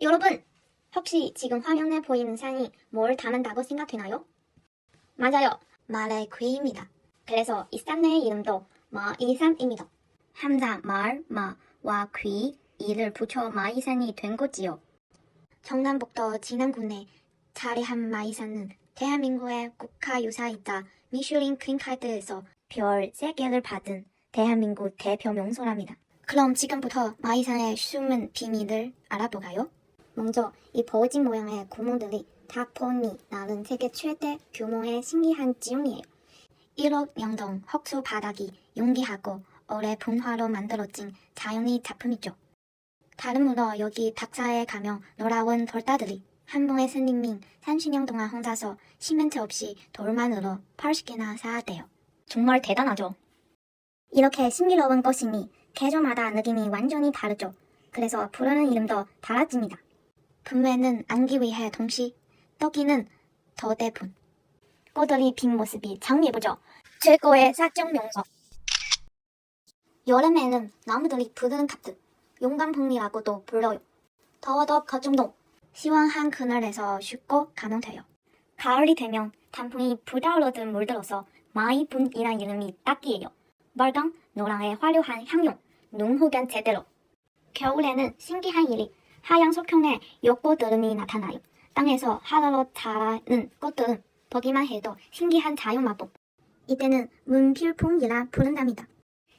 여러분, 혹시 지금 화면에 보이는 산이 뭘 담은다고 생각되나요? 맞아요. 말의 귀입니다. 그래서 이 산의 이름도 마이산입니다. 함자 말, 마와 귀, 이를 붙여 마이산이 된 거지요. 경남북도 진안군에 자리한 마이산은 대한민국의 국가유사이자 미슐린 퀸카드에서 별 3개를 받은 대한민국 대표 명소랍니다. 그럼 지금부터 마이산의 숨은 비밀을 알아보가요? 먼저 이 버진 모양의 구멍들이 다폰이 나는 세계 최대 규모의 신기한 지형이에요. 1억 명동 혹수 바닥이 용기하고 오래 분화로 만들어진 자연의 작품이죠. 다름으로 여기 박사에 가면 놀라운 돌다들이 한 봉의 스님민 30년 동안 혼자서 시멘트 없이 돌만으로 80개나 쌓았대요. 정말 대단하죠. 이렇게 신비로운 곳이니 계절마다 느낌이 완전히 다르죠. 그래서 부르는 이름도 달라집니다. 분매는 안기 위해 동시, 떡이는 더대분. 꽃들이 핀 모습이 참 예쁘죠. 최고의 사적 명소. 여름에는 나무들이 푸르는 카트, 용감풍이라고도 불러요. 더워도 걱정도 시원한 그늘에서 쉽고 가면 돼요. 가을이 되면 단풍이 부다로듯 물들어서 마이분이란 이름이 딱이에요. 빨강, 노랑의 화려한 향용, 농후견 제대로. 겨울에는 신기한 일이 하얀 석형에 욕꽃들음이 나타나요. 땅에서 하늘로 자라는 꽃들은 보기만 해도 신기한 자연 마법. 이때는 문필풍이라 부른답니다.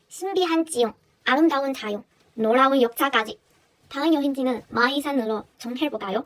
신비한 지형, 아름다운 자연, 놀라운 역사까지. 다음 여행지는 마이산으로 정해볼까요?